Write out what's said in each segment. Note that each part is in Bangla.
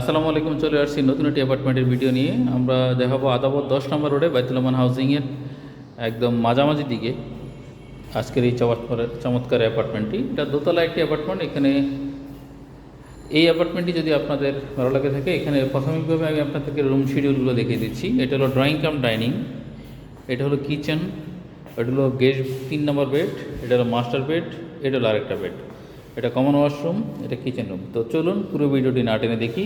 আসসালামু আলাইকুম, চলে আসছি নতুন একটি অ্যাপার্টমেন্টের ভিডিও নিয়ে। আমরা দেখাবো আদাবত দশ নম্বর রোডে বাইতুলমান হাউজিংয়ের একদম মাঝামাঝি দিকে আজকের এই চমৎকার চমৎকার অ্যাপার্টমেন্টটি এটা দোতলা একটি অ্যাপার্টমেন্ট এখানে এই অ্যাপার্টমেন্টটি যদি আপনাদের ভালো লাগে থাকে, এখানে প্রাথমিকভাবে আমি আপনাদেরকে রুম শিডিউলগুলো দেখিয়ে দিচ্ছি। এটা হলো ড্রয়িং কাম ডাইনিং এটা হলো কিচেন এটা হলো গেস্ট তিন নম্বর বেড এটা হলো মাস্টার বেড এটা হলো আরেকটা বেড এটা কমন ওয়াশরুম এটা কিচেন রুম তো চলুন পুরো ভিডিওটি না টেনে দেখি।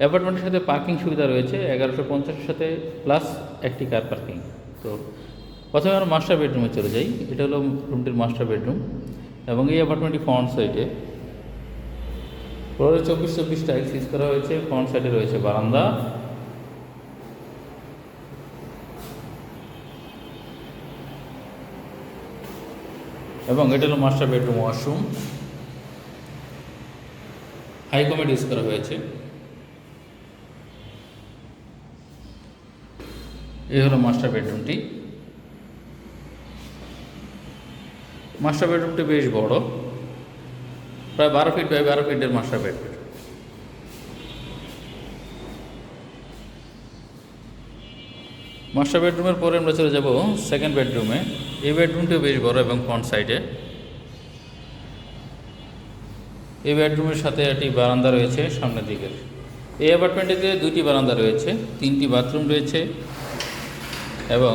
অ্যাপার্টমেন্টের সাথে পার্কিং সুবিধা রয়েছে, এগারোশো পঞ্চাশের সাথে প্লাস একটি কার পার্কিং তো প্রথমে আমরা মাস্টার বেডরুমে চলে যাই। এটা হলো রুমটির মাস্টার বেডরুম এবং এই অ্যাপার্টমেন্টটি ফ্রন্ট সাইডে ফ্লোরে চব্বিশ চব্বিশ টাইলস ইউজ করা হয়েছে। ফ্রন্ট সাইডে রয়েছে বারান্দা। এবং এটা হলো master bedroom washroom high commode use করা হয়েছে। এই হলো মাস্টার বেডরুমটি মাস্টার বেডরুমটি বেশ বড়। প্রায় বারো ফিট বাই বারো ফিটের মাস্টার বেডরুম মাস্টার বেডরুমের পরে আমরা চলে যাব সেকেন্ড বেডরুমে এই বেডরুমটিও বেশ বড় এবং ফ্রন্ট সাইডে এই বেডরুমের সাথে একটি বারান্দা রয়েছে সামনের দিকের এই অ্যাপার্টমেন্টটিতে দুইটি বারান্দা রয়েছে, তিনটি বাথরুম রয়েছে এবং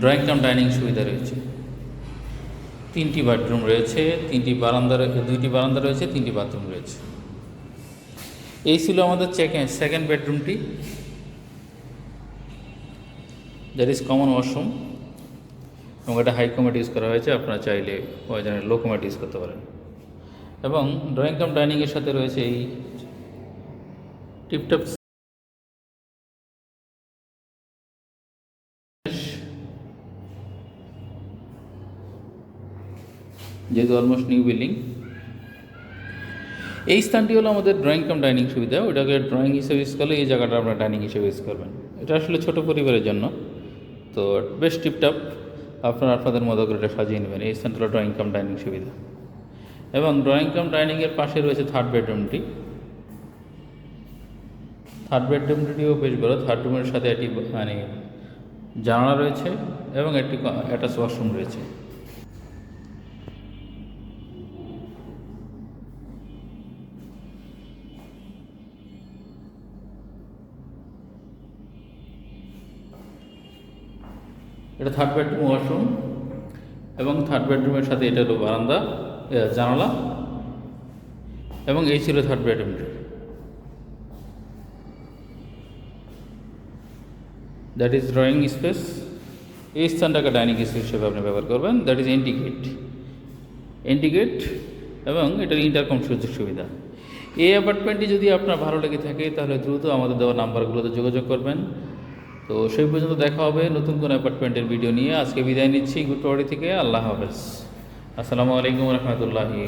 ড্রয়িং কাম ডাইনিং সুবিধা রয়েছে। তিনটি বাথরুম রয়েছে, তিনটি বারান্দা দুইটি বারান্দা রয়েছে, তিনটি বাথরুম রয়েছে। এই ছিল আমাদের সেকেন্ড বেডরুমটি দ্যাট ইজ কমন ওয়াশরুম এবং এটা হাই কমেট ইউজ করা হয়েছে, আপনারা চাইলে প্রয়োজনে লো কমেট ইউজ করতে পারেন। এবং ড্রয়িং কাম ডাইনিংয়ের সাথে রয়েছে এই টিপটপ যেহেতু অলমোস্ট নিউ বিল্ডিং এই স্থানটি হলো আমাদের ড্রয়িং কাম ডাইনিং সুবিধা। ওটাকে ড্রয়িং হিসেবে ইউজ করলে এই জায়গাটা আপনার ডাইনিং হিসেবে ইউজ করবেন। এটা আসলে ছোট পরিবারের জন্য। তো বেশ টিপটাপ, আপনারা আপনাদের মতো করে এটা সাজিয়ে নেবেন। এই স্থানটা ড্রয়িং কাম ডাইনিং সুবিধা। এবং ড্রয়িং কাম ডাইনিংয়ের পাশে রয়েছে থার্ড বেডরুমটি থার্ড বেডরুমটিও বেশ বড়। থার্ড রুমের সাথে একটি মানে জানালা রয়েছে এবং একটি অ্যাটাচ ওয়াশরুম রয়েছে। এটা থার্ড বেডরুম ওয়াশরুম এবং থার্ড বেডরুমের সাথে এটা হলো বারান্দা জানালা এবং এই ছিল থার্ড বেডরুমটি দ্যাট ইজ ড্রয়িং স্পেস এই স্থানটাকে ডাইনিং স্পেস হিসেবে আপনি ব্যবহার করবেন। দ্যাট ইজ এন্টিগেট এন্টিগেট এবং এটার ইন্টারকম সুযোগ সুবিধা। এই অ্যাপার্টমেন্টটি যদি আপনার ভালো লেগে থাকে, তাহলে দ্রুত আমাদের দেওয়া নাম্বারগুলোতে যোগাযোগ করবেন। তো সেই পর্যন্ত দেখা হবে নতুন কোনো অ্যাপার্টমেন্টের ভিডিও নিয়ে। আজকে বিদায় নিচ্ছি গুটবাড়ি থেকে। আল্লাহ হাফেজ। আসসালামু আলাইকুম রহমতুল্লাহি